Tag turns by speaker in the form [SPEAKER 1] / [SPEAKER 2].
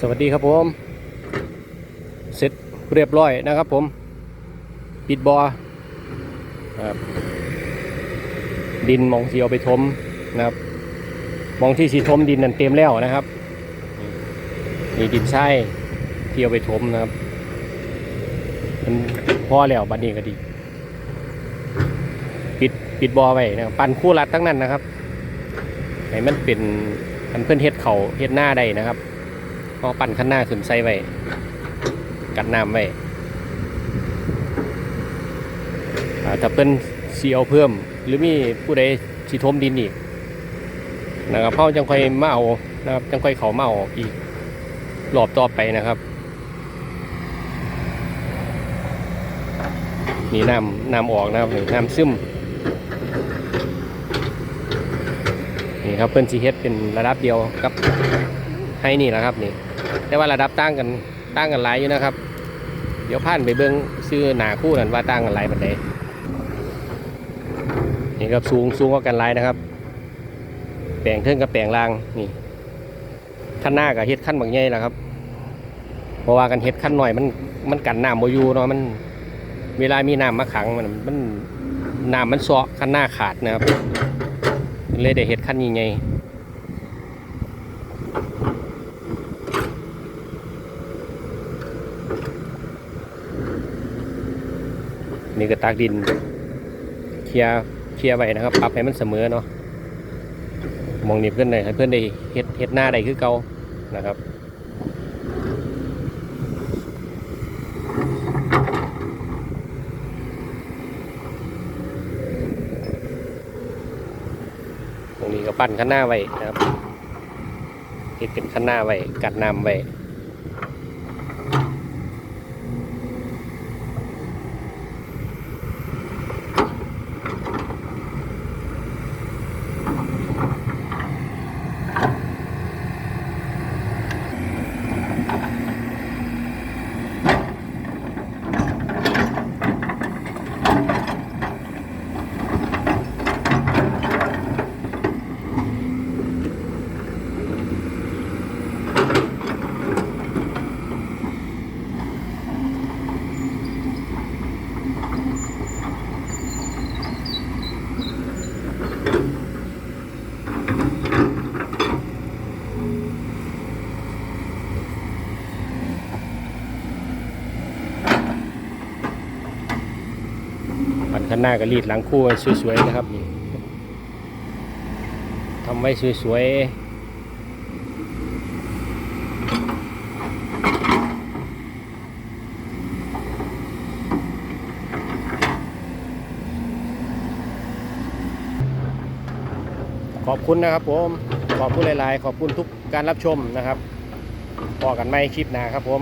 [SPEAKER 1] สวัสดีครับผม เสร็จเรียบร้อยนะครับผม ปิดบอครับดินมองสีเอาไปทมนะครับ มองที่สีทมดินนั่นเต็มแล้วนะครับนี่ดินใช่ที่เอาไปทมนะครับมันพอแล้วบัดนี้ก็ดี ปิดปิดบอไว้นะปั่นคู่รัดทั้งนั้นนะครับให้มันเป็นอันเพื่อนเฮ็ดเขาเฮ็ดหน้าได้นะครับ อปั่นข้างหน้าขึ้นใส่ไว้กันน้ำไว้ถ้าเพิ่นสีเอาเพิ่ม หรือมีผู้ใดสีทมดินอีกนะครับเขาจังค่อยมาเอานะครับจังค่อยเขามาเอาอีกรอบต่อไปนะครับนี่น้ำน้ำออกนะครับน้ำซึมนี่ครับเพิ่นสีเฮ็ดเป็นระดับเดียวกับให้นี่แหละครับนี่ แต่ว่าระดับต่างกันต่างกันหลายอยู่นะครับ เดี๋ยวผ่านไปเบิ้งซื้อหนาคู่กันว่าต่างกันหลายปานใดนี่ครับสูงสูงกว่ากันหลายนะครับ แปลงเทิงกับแปลงล่างนี่ขั้นหน้ากับเฮ็ดขั้นบางใหญ่แหละครับเพราะว่ากันเฮ็ดขั้นหน่อยมันมันกันน้ำบ่อยู่เนาะมัน เวลามีน้ำมาขังมันมันน้ำมันเซาะขั้นหน้าขาดนะครับเลยได้เห็ดขั้นยังไง นี่ก็ตากดิน เคลียเคลียไว้นะครับ ปรับให้มันเสมอเนาะมองนี่เพื่อนได้ให้เพื่อนได้เฮ็ดเฮ็ดหน้าได้คือเก่านะครับตรงนี้ก็ปั้นข้างหน้าไว้นะครับติดเป็นข้างหน้าไว้กัดน้ำไว้ ปั้นข้างหน้าก็รีดหลังคู่สวยๆนะครับนี่ทำไว้สวยๆขอบคุณนะครับผมขอบคุณหลาย ๆ ขอบคุณทุกการรับชมนะครับพอกันไม่คลิปหนาครับผม